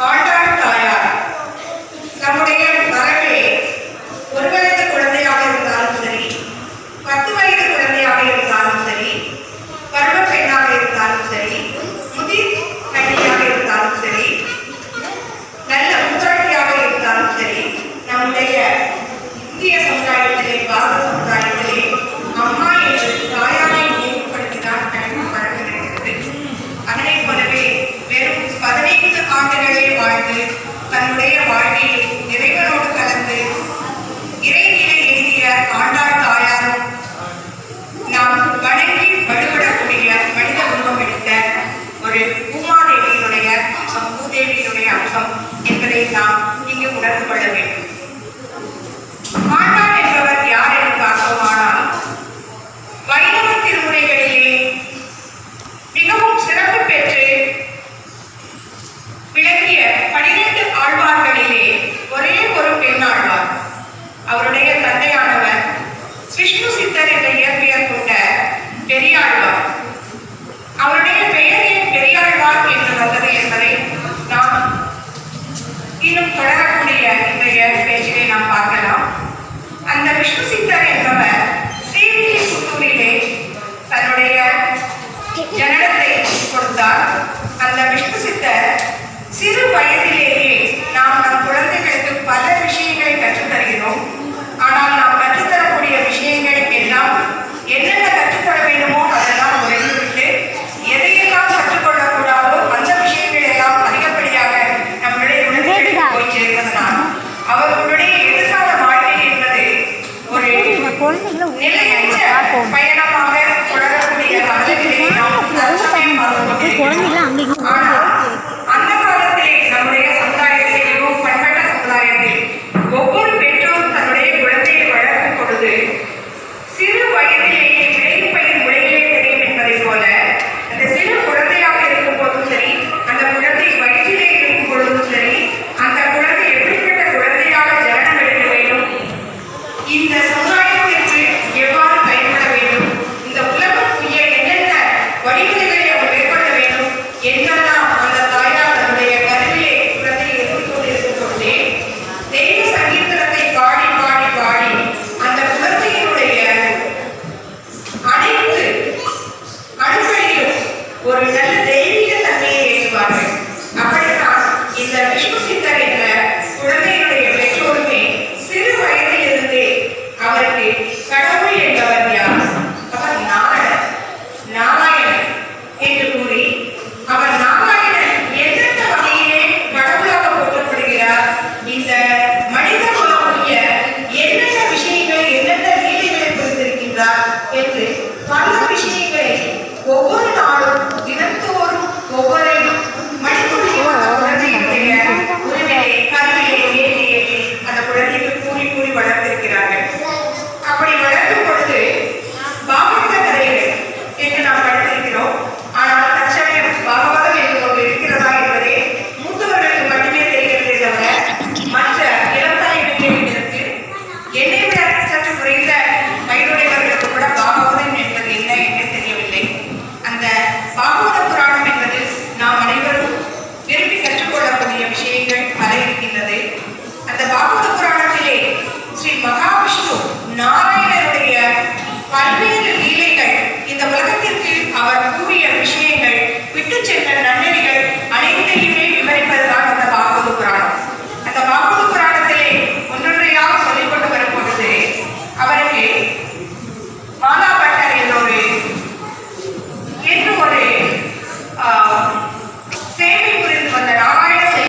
All கொள்ள வேண்டும் மாட்டார் என்பவர் யார் என்று பார்த்தோமானால் வைணவ திருமுறைகளிலே மிகவும் சிறப்பு பெற்று விளக்கிய பனிரெண்டு ஆழ்வார்களிலே ஒரே ஒரு பெண்ணாழ்வார் அவருடைய தந்தையானவர் விஷ்ணு சித்தர் என்ற இயற்பியர் கொண்ட பெரியாழ்வார். ஜனனத்தை கொடுத்தார். அந்த விஷ்ணு சித்தர் சிறு வயதிலேயே நாம் நம் குழந்தைகளுக்கு பல விஷயங்களை கற்றுத்தருகிறோம். ஆனால் நாம் கற்றுத்தரக்கூடிய விஷயங்கள் எல்லாம் என்னென்ன கற்றுத்தர வேண்டுமோ அதெல்லாம் உறைந்துவிட்டு எதையெல்லாம் கற்றுக்கொள்ளக்கூடாதோ அந்த விஷயங்கள் எல்லாம் அதிகப்படியாக நம்மளுடைய குழந்தைகளுக்கு போய் சேர்வதனால் அவர்களுடைய எதிர்கால வாழ்க்கை என்பது ஒரு நிலையற்ற பயணமாக mira. things that